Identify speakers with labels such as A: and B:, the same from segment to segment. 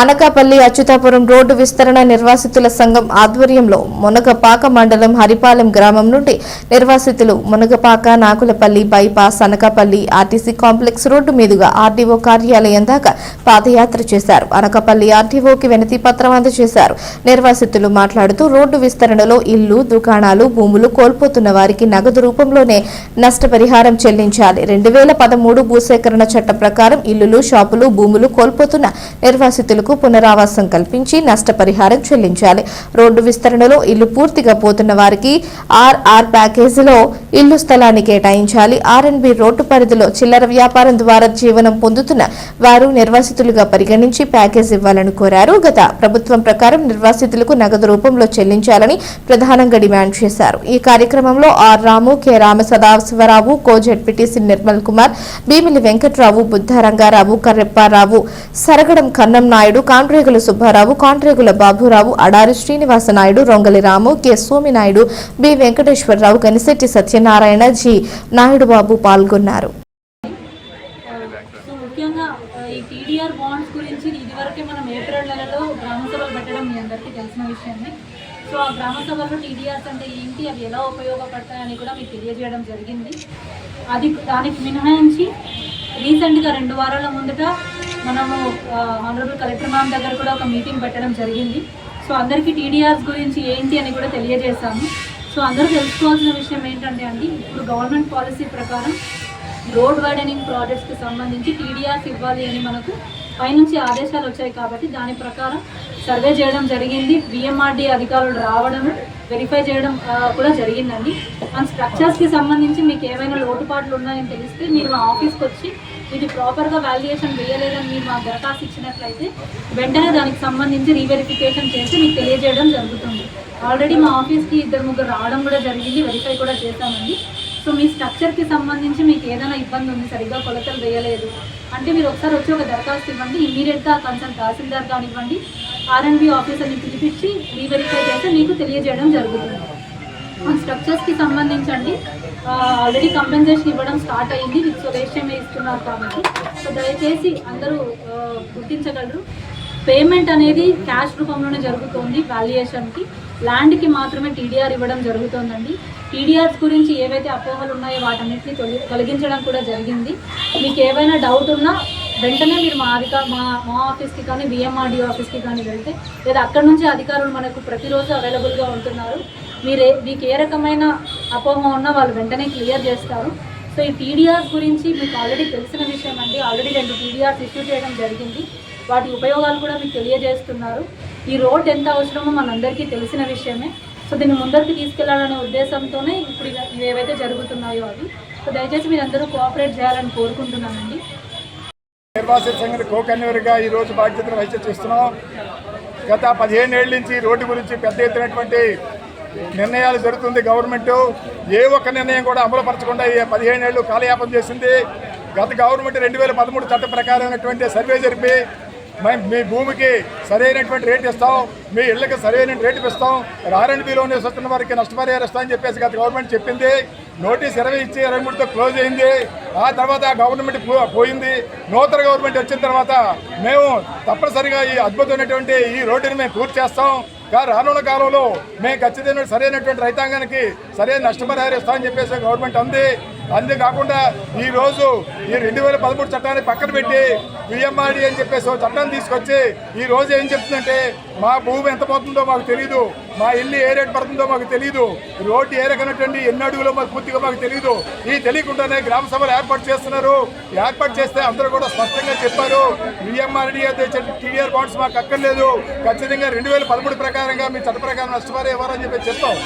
A: Anakapalli Atchutapuram road విస్తరణ నిర్వాసితుల సంఘం ఆధ్వర్యంలో మునగపాక మండలం హరిపాలెం గ్రామం నుండి నిర్వాసితులు Munagapaka Nakulapalli bypass Anakapalli RTC complex road మీదుగా ఆర్డీఓ కార్యాలయం దాకా పాదయాత్ర చేశారు. అనకాపల్లి ఆర్డీఓకి వినతి పత్రం అందజేశారు. నిర్వాసితులు మాట్లాడుతూ రోడ్డు విస్తరణలో ఇల్లు దుకాణాలు భూములు కోల్పోతున్న వారికి నగదు రూపంలోనే నష్టపరిహారం చెల్లించాలి. రెండు వేల పదమూడు భూసేకరణ చట్టం ప్రకారం ఇల్లులు షాపులు భూములు కోల్పోతున్న నిర్వాసితులు నిర్వాసితులకు పునరావాసం కల్పించి నష్టపరిహారం చెల్లించాలి. రోడ్డు విస్తరణలో ఇల్లు పూర్తిగా పోతున్న వారికి ఆర్ఆర్ ప్యాకేజీలో ఇల్లు స్థలాన్ని కేటాయించాలి. ఆర్ఎన్బి రోడ్డు పరిధిలో చిల్లర వ్యాపారం ద్వారా జీవనం పొందుతున్న వారు నిర్వాసితులుగా పరిగణించి ప్యాకేజ్ ఇవ్వాలని కోరారు. గత ప్రభుత్వం ప్రకారం నిర్వాసితులకు నగదు రూపంలో చెల్లించాలని ప్రధానంగా డిమాండ్ చేశారు. ఈ కార్యక్రమంలో ఆర్ రాము కె రామ సదాశివరావు కో Nirmal Kumar Bhimili Venkatrao Buddharangarao Karreppararao Saragadam Kannam Naidu Naidu Kantregula Subbarao Kantregula Baburao Adari Srinivasa Naidu Rongali Ramu K. Sominaidu B. Venkateswararao Kanisetti Satyanarayana G. Naidu Babu పాల్గొన్నారు.
B: So ఆ, ఈ TDR bonds గురించి ఇదివరకే మనం April నెలలో గ్రామ సభలు పెట్టడం మీ అందరికీ తెలిసిన విషయమే. సో ఆ గ్రామ సభలో టీడీఆర్స్ అంటే ఏంటి అవి ఎలా ఉపయోగపడతాయని కూడా మీకు తెలియజేయడం జరిగింది. అది దానికి మినహాయించి రీసెంట్గా రెండు వారాల ముందట మనము ఆనరబుల్ కలెక్టర్ మ్యామ్ దగ్గర కూడా ఒక మీటింగ్ పెట్టడం జరిగింది. సో అందరికీ టీడీఆర్స్ గురించి ఏంటి అని కూడా తెలియజేశాము. సో అందరూ తెలుసుకోవాల్సిన విషయం ఏంటంటే అండి ఇప్పుడు గవర్నమెంట్ పాలసీ ప్రకారం రోడ్ వైడనింగ్ ప్రాజెక్ట్స్కి సంబంధించి టీడీఆర్స్ ఇవ్వాలి అని మనకు పైనుంచి ఆదేశాలు వచ్చాయి కాబట్టి దాని ప్రకారం సర్వే చేయడం జరిగింది. బిఎంఆర్డీ అధికారులు రావడం వెరిఫై చేయడం కూడా జరిగిందండి. మన స్ట్రక్చర్స్కి సంబంధించి మీకు ఏమైనా లోటుపాట్లు ఉన్నాయని తెలిస్తే మీరు మా ఆఫీస్కి వచ్చి ఇది ప్రాపర్గా వాల్యుయేషన్ వేయలేదని మీరు మాకు దరఖాస్తు ఇచ్చినట్లయితే వెంటనే దానికి సంబంధించి రీవెరిఫికేషన్ చేసి మీకు తెలియజేయడం జరుగుతుంది. ఆల్రెడీ మా ఆఫీస్కి ఇద్దరు ముగ్గురు రావడం కూడా జరిగింది వెరిఫై కూడా చేశామండి. సో మీ స్ట్రక్చర్కి సంబంధించి మీకు ఏదైనా ఇబ్బంది ఉంది సరిగ్గా కొలతలు వేయలేదు అంటే మీరు ఒకసారి వచ్చి ఒక దరఖాస్తు ఇవ్వండి ఇమీడియట్గా కన్సర్న్ తహసీల్దార్ కానివ్వండి ఆర్ఎండ్బి ఆఫీసర్ని పిలిపించి రీవెరిఫై చేస్తే మీకు తెలియజేయడం జరుగుతుంది. మన స్ట్రక్చర్స్కి సంబంధించండి. ఆల్రెడీ కంపెన్సేషన్ ఇవ్వడం స్టార్ట్ అయింది. విత్ సొలేషమే ఇస్తున్నారు కాబట్టి. సో దయచేసి అందరూ గుర్తించగలరు. పేమెంట్ అనేది క్యాష్ రూపంలోనే జరుగుతుంది వాల్యుయేషన్కి ల్యాండ్కి మాత్రమే టీడీఆర్ ఇవ్వడం జరుగుతుందండి. టీడీఆర్స్ గురించి ఏవైతే అపోహలు ఉన్నాయో వాటన్నిటిని తొలి తొలగించడం కూడా జరిగింది. మీకు ఏవైనా డౌట్ ఉన్నా వెంటనే మీరు మా అధికార మా మా ఆఫీస్కి కానీ బిఎంఆర్డీ ఆఫీస్కి కానీ వెళ్తే లేదా అక్కడ నుంచి అధికారులు మనకు ప్రతిరోజు అవైలబుల్గా ఉంటున్నారు. మీరే మీకు ఏ రకమైన అపోహ ఉన్నా వాళ్ళు వెంటనే క్లియర్ చేస్తారు. సో ఈ టీడీఆర్స్ గురించి మీకు ఆల్రెడీ తెలిసిన విషయం అండి. ఆల్రెడీ రెండు టీడీఆర్స్ ఇష్యూ చేయడం జరిగింది. వాటి ఉపయోగాలు కూడా మీకు తెలియజేస్తున్నారు. ఈ రోడ్ ఎంత అవసరమో మనందరికీ తెలిసిన విషయమే. సో దీన్ని ముందరికి తీసుకెళ్ళాలనే ఉద్దేశంతోనే ఇప్పుడు ఇవి- ఏవైతే జరుగుతున్నాయో అవి. సో దయచేసి మీరందరూ కోఆపరేట్ చేయాలని కోరుకుంటున్నానండి.
C: నిర్వాసిత సంఘం కో కన్వీనర్గా ఈ రోజు బాధ్యతలు వహించి చూస్తున్నాం. గత పదిహేను ఏళ్ళ నుంచి రోడ్డు గురించి పెద్ద ఎత్తునటువంటి నిర్ణయాలు జరుగుతుంది గవర్నమెంట్. ఏ ఒక్క నిర్ణయం కూడా అమలుపరచకుండా ఈ పదిహేను ఏళ్ళు కాలయాపన చేసింది. గత గవర్నమెంట్ రెండు వేల పదమూడు చట్ట ప్రకారమైనటువంటి సర్వే జరిపి మేము మీ భూమికి సరైనటువంటి రేటు ఇస్తాం మీ ఇళ్ళకి సరైన రేటు ఇస్తాం ఆర్ఎండ్బిలో వస్తున్న వారికి నష్టపరిహారం ఇస్తామని చెప్పేసి గత గవర్నమెంట్ చెప్పింది. నోటీస్ ఇరవై ఇచ్చి ఇరవై మూడుతో క్లోజ్ అయింది. ఆ తర్వాత గవర్నమెంట్ పో- పోయింది. నూతన గవర్నమెంట్ వచ్చిన తర్వాత మేము తప్పనిసరిగా ఈ అద్భుతమైనటువంటి ఈ రోడ్డుని మేము పూర్తి చేస్తాం. రానున్న కాలంలో మేము ఖచ్చితంగా సరైనటువంటి రైతాంగానికి సరైన నష్టపరిహారం ఇస్తామని చెప్పేసి గవర్నమెంట్ అంది. అంతేకాకుండా ఈ రోజు ఈ రెండు వేల పదమూడు చట్టాన్ని పక్కన పెట్టి పిఎంఆర్డి అని చెప్పేసి ఒక చట్టాన్ని తీసుకొచ్చి ఈ రోజు ఏం చెప్తుందంటే మా భూమి ఎంత పోతుందో మాకు తెలియదు మా ఇల్లు ఏ రేట్ పడుతుందో మాకు తెలియదు రోడ్డు ఏ రకమైనటువంటి ఎన్ని అడుగులో మాకు పూర్తిగా మాకు తెలియదు ఈ తెలియకుండానే గ్రామ సభలు ఏర్పాటు చేస్తున్నారు. ఏర్పాటు చేస్తే అందరూ కూడా స్పష్టంగా చెప్పారు. విఎంఆర్డి టీడీఆర్ బాండ్స్ మాకు అక్కర్లేదు. ఖచ్చితంగా రెండు వేల పదమూడు ప్రకారంగా మీ చట్ట ప్రకారం నష్టపరి ఇవ్వాలని చెప్పి చెప్తాం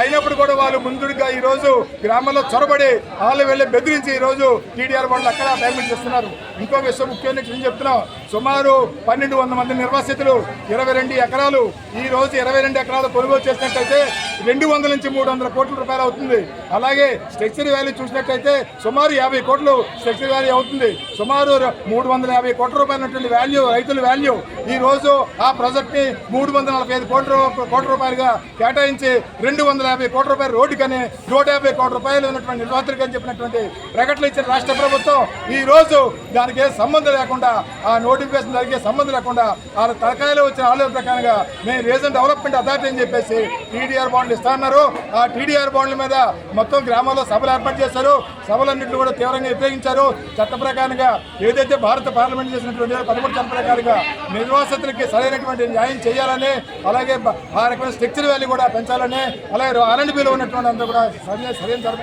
C: అయినప్పుడు కూడా వాళ్ళు ముందుగా ఈ రోజు గ్రామంలో చొరబడి వాళ్ళు వెళ్ళి బెదిరించి ఈ రోజు టీడీఆర్ బాండ్లు అక్కడ పేమెంట్ చేస్తున్నారు. ఇంకో విషయం ముఖ్యంగా నేను చెప్తున్నాం. సుమారు పన్నెండు వందల మంది నిర్వాసితులు ఇరవై రెండు ఎకరాలు ఈ రోజు ఇరవై రెండు ఎకరాలు కొనుగోలు చేసినట్టయితే రెండు వందల నుంచి మూడు వందల కోట్ల రూపాయలు అవుతుంది. అలాగే స్ట్రక్చర్ వాల్యూ చూసినట్టయితే సుమారు యాభై కోట్లు స్ట్రక్చర్ వాల్యూ అవుతుంది. సుమారు మూడు వందల యాభై కోట్ల రూపాయలటువంటి వాల్యూ రైతుల వాల్యూ ఈ రోజు ఆ ప్రాజెక్ట్ని మూడు వందల నలభై ఐదు కోట్ల కోట్ల రూపాయలుగా కేటాయించి రెండు వందల యాభై కోట్ల రూపాయలు రోడ్డుకని నూట యాభై కోట్ల రూపాయలు ఉన్నటువంటి నిర్వాహకులకు అని చెప్పినటువంటి ప్రకటన ఇచ్చిన రాష్ట్ర ప్రభుత్వం ఈ రోజు దానికి సంబంధం లేకుండా ఆ నోటిఫికేషన్ జరిగే సంబంధం లేకుండా వాళ్ళ తలకాయలో వచ్చిన ఆలోచన ప్రకారంగా మేము రీజన్ డెవలప్మెంట్ అథారిటీ అని చెప్పేసి టీడీఆర్ బాండ్లు ఇస్తాన్నారు ఆ టీడీఆర్ బాండ్ల మీద మొత్తం గ్రామాల్లో సభలు ఏర్పాటు చేశారు. సభలన్నింటినీ కూడా తీవ్రంగా వ్యతిరేకించారు చట్ట ప్రకారంగా ఏదైతే భారత పార్లమెంట్ చేసినటువంటి పదమూడు చట్ట ప్రకారంగా నిర్వాసితులకి సరైనటువంటి న్యాయం చేయాలని అలాగే ఆ రకమైన స్ట్రక్చర్ వాల్యూ కూడా పెంచాలని అలాగే ఆర్ఎండ్ బిలో ఉన్నటువంటి అంతా కూడా సరైన సరైన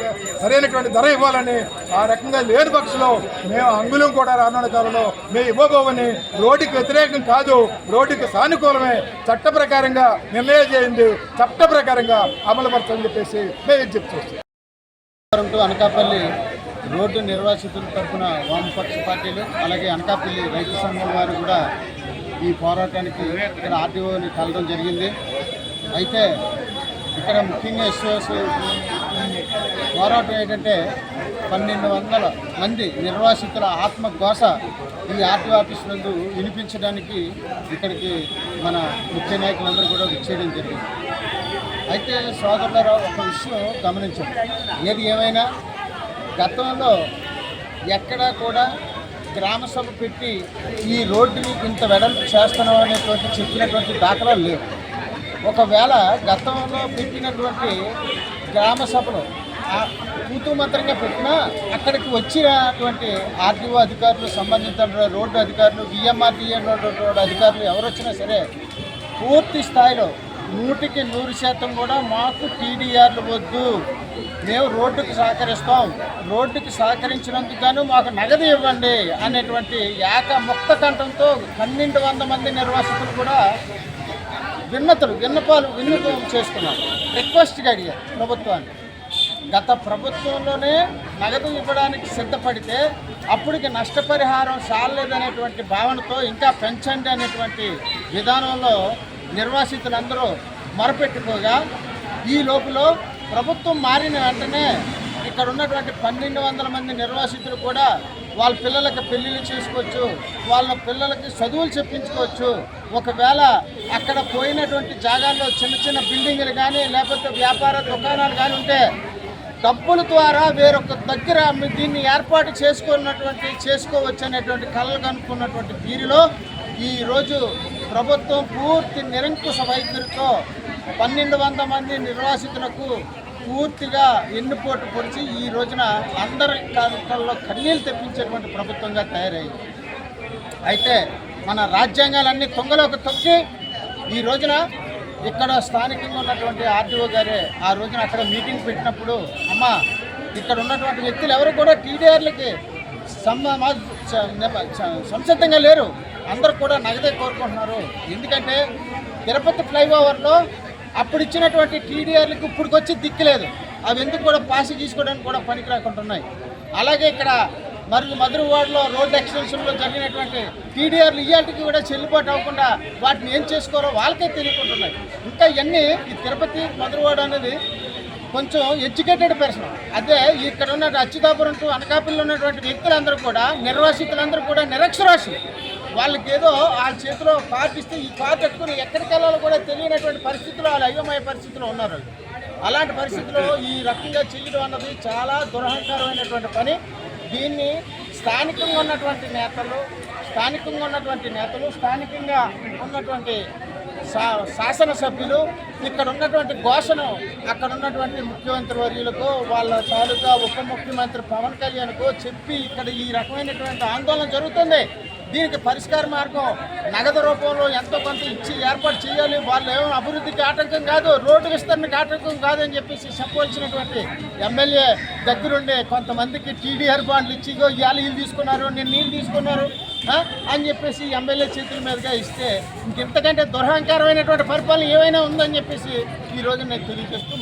C: సరైనటువంటి ధర ఇవ్వాలని ఆ రకంగా లేని పక్షంలో మేము అంగుళం కూడా రానున్న కాలంలో మేము ఇవ్వబోవని రోడ్డుకి వ్యతిరేకం కాదు రోడ్డుకి సానుకూలమే చట్ట ప్రకారంగా నిర్ణయం చేయండి చట్ట ప్రకారంగా అమలుపరచని చెప్పేసి మేము విజ్ఞప్తి చేస్తాం
D: అనకాపల్లి రోడ్డు నిర్వాసితుల తరఫున వామపక్ష పార్టీలు అలాగే అనకాపల్లి రైతు సంఘం వారు కూడా ఈ పోరాటానికి ఇక్కడ ఆర్టీఓని కలడం జరిగింది. అయితే ఇక్కడ ముఖ్యంగా ఎస్ఓఎస్ పోరాటం ఏంటంటే పన్నెండు వందల మంది నిర్వాసితుల ఆత్మఘోష ఈ ఆర్టీ ఆఫీస్ నందు వినిపించడానికి ఇక్కడికి మన ముఖ్య నాయకులందరూ కూడా విచ్చేయడం జరిగింది. అయితే సోదరులారా ఒక విషయం గమనించండి. ఏది ఏమైనా గతంలో ఎక్కడా కూడా గ్రామ సభ పెట్టి ఈ రోడ్డుని ఇంత వెడల్పు చేస్తున్నాం అనేటువంటి చెప్పినటువంటి దాఖలాలు లేవు. ఒకవేళ గతంలో పెట్టినటువంటి గ్రామ సభలో కూతురు కూతు పెట్టినా అక్కడికి వచ్చినటువంటి ఆర్టీఓ అధికారులు సంబంధించిన రోడ్డు అధికారులు విఎంఆర్టీఏ రోడ్డు అధికారులు ఎవరు వచ్చినా సరే పూర్తి స్థాయిలో నూటికి నూరు శాతం కూడా మాకు టీడీఆర్లు వద్దు. మేము రోడ్డుకి సహకరిస్తాం. రోడ్డుకి సహకరించినందుకు గాను మాకు నగదు ఇవ్వండి అనేటువంటి ఏక ముక్త కంఠంతో పన్నెండు వంద మంది నిర్వాసితులు కూడా విన్నతులు విన్నపాలు విన్నపం చేసుకున్నారు. రిక్వెస్ట్గా అడిగారు ప్రభుత్వాన్ని. గత ప్రభుత్వంలోనే నగదు ఇవ్వడానికి సిద్ధపడితే అప్పటికి నష్టపరిహారం చాలలేదనేటువంటి భావనతో ఇంకా పెంచండి అనేటువంటి విధానంలో నిర్వాసితులందరూ మొరపెట్టుకోగా ఈ లోపల ప్రభుత్వం మారిన వెంటనే ఇక్కడ ఉన్నటువంటి పన్నెండు వందల మంది నిర్వాసితులు కూడా వాళ్ళ పిల్లలకి పెళ్ళిళ్ళు చేసుకోవచ్చు వాళ్ళ పిల్లలకి చదువులు చెప్పించుకోవచ్చు. ఒకవేళ అక్కడ పోయినటువంటి జాగాల్లో చిన్న చిన్న బిల్డింగ్లు కానీ లేకపోతే వ్యాపార దుకాణాలు కానీ ఉంటే డబ్బుల ద్వారా వేరొక దగ్గర దీన్ని ఏర్పాటు చేసుకున్నటువంటి చేసుకోవచ్చు అనేటువంటి కళలు కనుక్కున్నటువంటి వీరిలో ఈరోజు ప్రభుత్వం పూర్తి నిరంకుశ వైఖరితో పన్నెండు వంద మంది నిర్వాసితులకు పూర్తిగా ఎన్నుపోటు పొడిచి ఈ రోజున అందరి కళ్ళలో కన్నీళ్ళు తెప్పించేటువంటి ప్రభుత్వంగా తయారయ్యింది అయితే మన రాజ్యాంగాలన్నీ తొంగలోకి తొక్కి ఈ రోజున ఇక్కడ స్థానికంగా ఉన్నటువంటి ఆర్టీఓ గారే ఆ రోజున అక్కడ మీటింగ్ పెట్టినప్పుడు అమ్మ ఇక్కడ ఉన్నటువంటి వ్యక్తులు ఎవరు కూడా టీడీఆర్లకి సంసిద్ధంగా లేరు. అందరూ కూడా నగదే కోరుకుంటున్నారు. ఎందుకంటే తిరుపతి ఫ్లైఓవర్లో అప్పుడు ఇచ్చినటువంటి టీడీఆర్లకు ఇప్పుడుకొచ్చి దిక్కులేదు అవి ఎందుకు కూడా పాసి తీసుకోవడానికి కూడా పనికి రాకుండా ఉన్నాయి. అలాగే ఇక్కడ మరియు మధుర వార్డులో రోడ్ ఎక్స్టెన్షన్లో జరిగినటువంటి టీడీఆర్లు ఇవాటికి కూడా చెల్లుబాటు అవ్వకుండా వాటిని ఏం చేసుకోరో వాళ్ళకే తెలియకుంటున్నాయి. ఇంకా ఇవన్నీ ఈ తిరుపతి మధురవాడ అనేది కొంచెం ఎడ్యుకేటెడ్ పర్సన్. అదే ఇక్కడ ఉన్న అచ్యుతాపురం టు అనకాపల్లిలో ఉన్నటువంటి వ్యక్తులందరూ కూడా నిర్వాసితులందరూ కూడా నిరక్షరాశులు వాళ్ళకి ఏదో ఆ చేతిలో కార్డు ఇస్తే ఈ కార్డు పెట్టుకుని ఎక్కడికి వెళ్ళాలో కూడా తెలియనటువంటి పరిస్థితిలో వాళ్ళు అయోమయ పరిస్థితిలో ఉన్నారు అలాంటి పరిస్థితుల్లో ఈ రకంగా చేయడం అన్నది చాలా దురహంకారమైనటువంటి పని. దీన్ని స్థానికంగా ఉన్నటువంటి నేతలు స్థానికంగా ఉన్నటువంటి నేతలు స్థానికంగా ఉన్నటువంటి శా శాసనసభ్యులు ఇక్కడ ఉన్నటువంటి ఘోషను అక్కడ ఉన్నటువంటి ముఖ్యమంత్రి వర్యులకు వాళ్ళ తాలూకా ఉప ముఖ్యమంత్రి పవన్ కళ్యాణ్కు చెప్పి ఇక్కడ ఈ రకమైనటువంటి ఆందోళన జరుగుతుంది. దీనికి పరిష్కార మార్గం నగదు రూపంలో ఎంతో కొంత ఇచ్చి ఏర్పాటు చేయాలి వాళ్ళు ఏమో అభివృద్ధికి ఆటంకం కాదు రోడ్డు విస్తరణకి ఆటంకం కాదని చెప్పేసి చెప్పవలసినటువంటి ఎమ్మెల్యే దగ్గరుండే కొంతమందికి టీడీఆర్ బాండ్లు ఇచ్చి ఇగో ఇవాళ వీళ్ళు తీసుకున్నారు నేను నీళ్ళు తీసుకున్నారు అని చెప్పేసి ఎమ్మెల్యే చేతుల మీదుగా ఇస్తే ఇంకెంతకంటే దురహంకారమైనటువంటి పరిపాలన ఏమైనా ఉందని చెప్పేసి ఈ రోజు నేను తెలియజేస్తూ